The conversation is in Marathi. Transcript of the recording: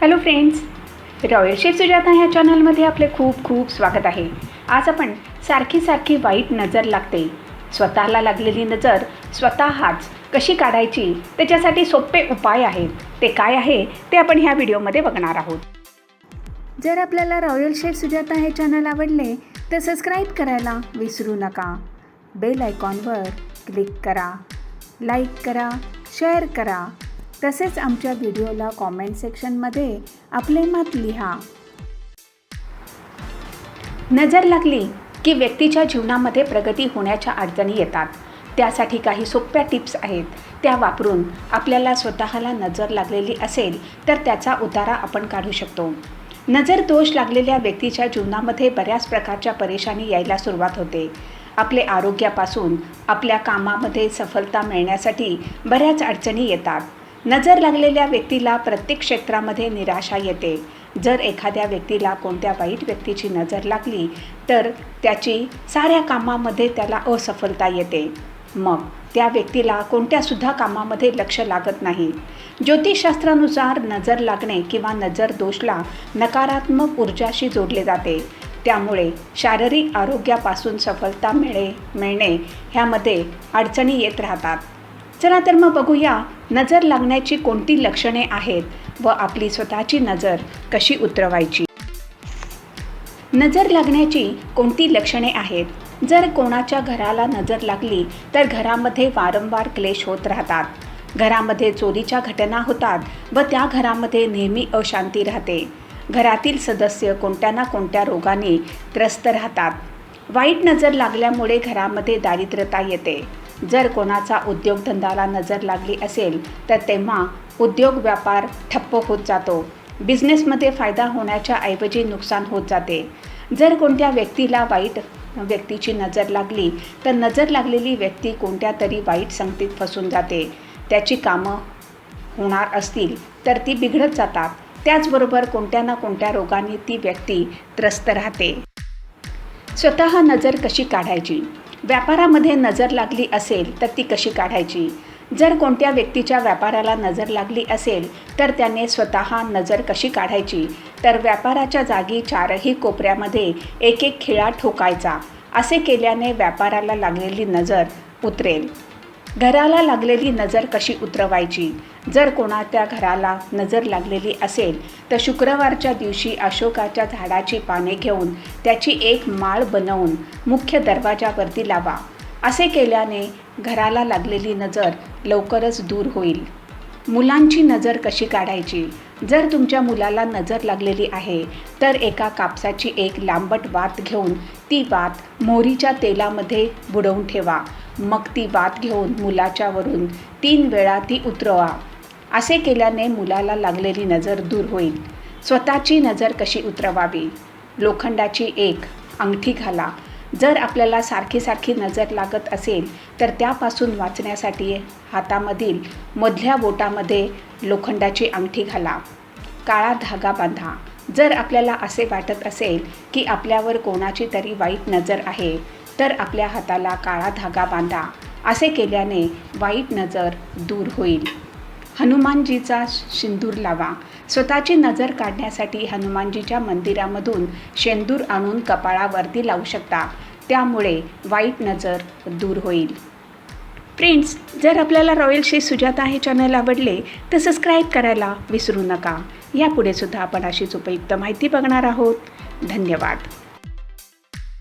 Hello friends royal chef Sujata ह्या चॅनलमध्ये आपले खूप खूप स्वागत आहे. आज आपण सारखी सारखी वाईट नजर लागते. स्वतःला लागलेली नजर स्वतःच कशी काढायची त्याच्यासाठी सोपे उपाय आहेत. ते काय आहे ते आपण ह्या व्हिडिओमध्ये बघणार आहोत. जर आपल्याला रॉयल शेफ सुजाता हे चॅनल आवडले तर सबस्क्राईब करायला विसरू नका. बेल आयकॉनवर क्लिक करा. लाईक करा शेअर करा. तसेच आमच्या व्हिडिओला कॉमेंट सेक्शनमध्ये आपले मत लिहा. नजर लागली की व्यक्तीच्या जीवनामध्ये प्रगती होण्याच्या अडचणी येतात. त्यासाठी काही सोप्या टिप्स आहेत. त्या वापरून आपल्याला स्वतःला नजर लागलेली असेल तर त्याचा उतारा आपण काढू शकतो. नजर दोष लागलेल्या व्यक्तीच्या जीवनामध्ये बऱ्याच प्रकारच्या परेशानी यायला सुरुवात होते. आपले आरोग्यापासून आपल्या कामामध्ये सफलता मिळण्यासाठी बऱ्याच अडचणी येतात. नजर लागलेल्या व्यक्तीला प्रत्येक क्षेत्रामध्ये निराशा येते. जर एखाद्या व्यक्तीला कोणत्या वाईट व्यक्तीची नजर लागली तर त्याची साऱ्या कामामध्ये त्याला असफलता येते. मग त्या व्यक्तीला कोणत्यासुद्धा कामामध्ये लक्ष लागत नाही. ज्योतिषशास्त्रानुसार नजर लागणे किंवा नजर दोषला नकारात्मक ऊर्जाशी जोडले जाते. त्यामुळे शारीरिक आरोग्यापासून सफलता मिळे मिळणे ह्यामध्ये अडचणी येत राहतात. चला तर मग बघूया नजर लागण्याची कोणती लक्षणे आहेत व आपली स्वतःची नजर कशी उतरवायची? नजर लागण्याची कोणती लक्षणे आहेत? जर कोणाच्या घराला नजर लागली तर घरामध्ये वारंवार क्लेश होत राहतात. घरामध्ये चोरीच्या घटना होतात व त्या घरामध्ये नेहमी अशांती राहते. घरातील सदस्य कोणत्या ना कोणत्या रोगाने त्रस्त राहतात. वाईट नजर लागल्यामुळे घरामध्ये दारिद्र्यता येते. जर कोणाचा उद्योगधंदाला नजर लागली असेल तर तेव्हा उद्योग व्यापार ठप्प होत जातो. बिझनेसमध्ये फायदा होण्याच्या ऐवजी नुकसान होत जाते. जर कोणत्या व्यक्तीला वाईट व्यक्तीची नजर लागली तर नजर लागलेली व्यक्ती कोणत्या तरी वाईट संगतीत फसून जाते. त्याची कामं होणार असतील तर ती बिघडत जातात. त्याचबरोबर कोणत्या ना कोणत्या रोगाने ती व्यक्ती त्रस्त राहते. स्वतः नजर कशी काढायची? व्यापारामध्ये नजर लागली असेल तर ती कशी काढायची? जर कोणत्या व्यक्तीच्या व्यापाराला नजर लागली असेल तर त्याने स्वतः नजर कशी काढायची? तर व्यापाराच्या जागी चारही कोपऱ्यामध्ये एक एक खिळा ठोकायचा. असे केल्याने व्यापाराला लागलेली नजर उतरेल. घराला लागलेली नजर कशी उतरवायची? जर कोणाच्या घराला नजर लागलेली असेल तर शुक्रवारच्या दिवशी अशोकाच्या झाडाची पाने घेऊन त्याची एक माळ बनवून मुख्य दरवाजावरती लावा. असे केल्याने घराला लागलेली नजर लवकरच दूर होईल. मुलांची नजर कशी काढायची? जर तुमच्या मुलाला नजर लागलेली आहे तर एका कापसाची एक लांबट वात घेऊन ती वात मोहरीच्या तेलामध्ये बुडवून ठेवा. मग ती वात घेऊन मुलाच्यावरून तीन वेळा ती उतरवा. असे केल्याने मुलाला लागलेली नजर दूर होईल. स्वतःची नजर कशी उतरवावी? लोखंडाची एक अंगठी घाला. जर आपल्याला सारखी सारखी नजर लागत असेल तर त्यापासून वाचण्यासाठी हातामधील मधल्या बोटामध्ये लोखंडाची अंगठी घाला. काळा धागा बांधा. जर आपल्याला असे वाटत असेल की आपल्यावर कोणाची तरी वाईट नजर आहे तर आपल्या हाताला काळा धागा बांधा. असे केल्याने वाईट नजर दूर होईल. हनुमानजीचा सिंदूर लावा. स्वतःची नजर काढण्यासाठी हनुमानजीच्या मंदिरामधून शेंदूर आणून कपाळावरती लावू शकता. त्यामुळे वाईट नजर दूर होईल. फ्रेंड्स जर आपल्याला रॉयल श्री सुजाता हे चॅनल आवडले तर सबस्क्राईब करायला विसरू नका. यापुढे सुद्धा आपण अशीच उपयुक्त माहिती बघणार आहोत. धन्यवाद.